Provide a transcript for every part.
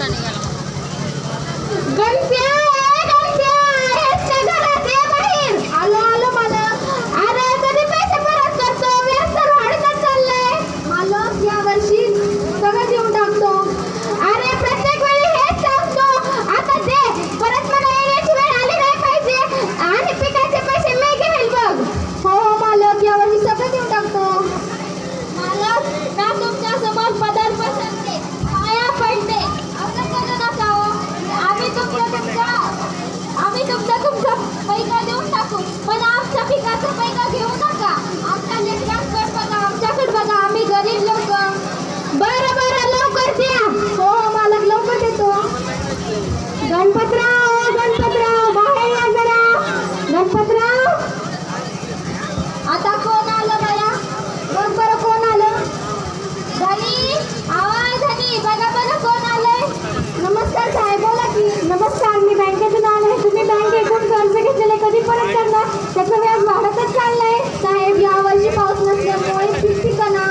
रस्ता निघाला. गणपतराव गणपतराव बाहेर या जरा. गणपतराव. आता कोण आलं बया बघ बरं कोण आलं? धनी आवाज धनी बघा बरं कोण आलंय? नमस्कार साहेब बोला की. नमस्कार मी बँकेतून आलोय तुम्ही बँकेतून कर्ज घेतलेले कधी परत करणार? त्याचं व्याज वाढतच चाललंय. साहेब यावर्षी पाऊस नसल्यामुळे ठिकठिकाणा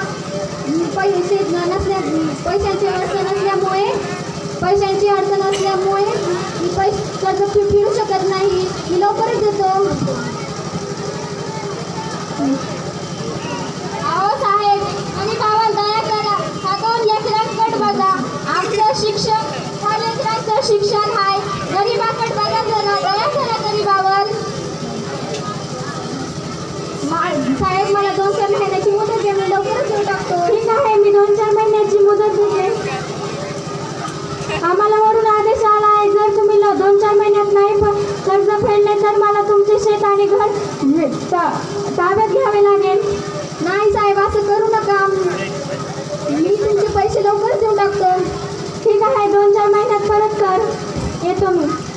पैसे नसल्या पैशांची अडचण असल्यामुळे पैशांची अडचण असल्यामुळे मी पैसे कर्ज फिरू शकत नाही. मी लवकरच देतो अहो साहेब आणि भावा दया करा हा दोन लेकरांकट बघा आमचं शिक्षण हा लेकरांचं शिक्षण आहे गरीबाकट बघा जरा दया करा गरीबावर मा- साहेब मला दोन चार महिन्याची मुदत द्या मी लवकरच देऊ टाकतो ठीक आहे मी दोन चार महिन्याची मुदत देते आम्हाला वरून आदेश आला आहे जर तुम्ही ल- दोन चार महिन्यात नाही प- कर्ज फेडले तर मला तुमचे शेत आणि घर हे- ता- ताब्यात घ्यावे लागेल. नाही साहेब असं करू नका. मी तुमचे पैसे लवकर देऊ टाकतो ठीक आहे दोन चार महिन्यात परत कर. येतो मी.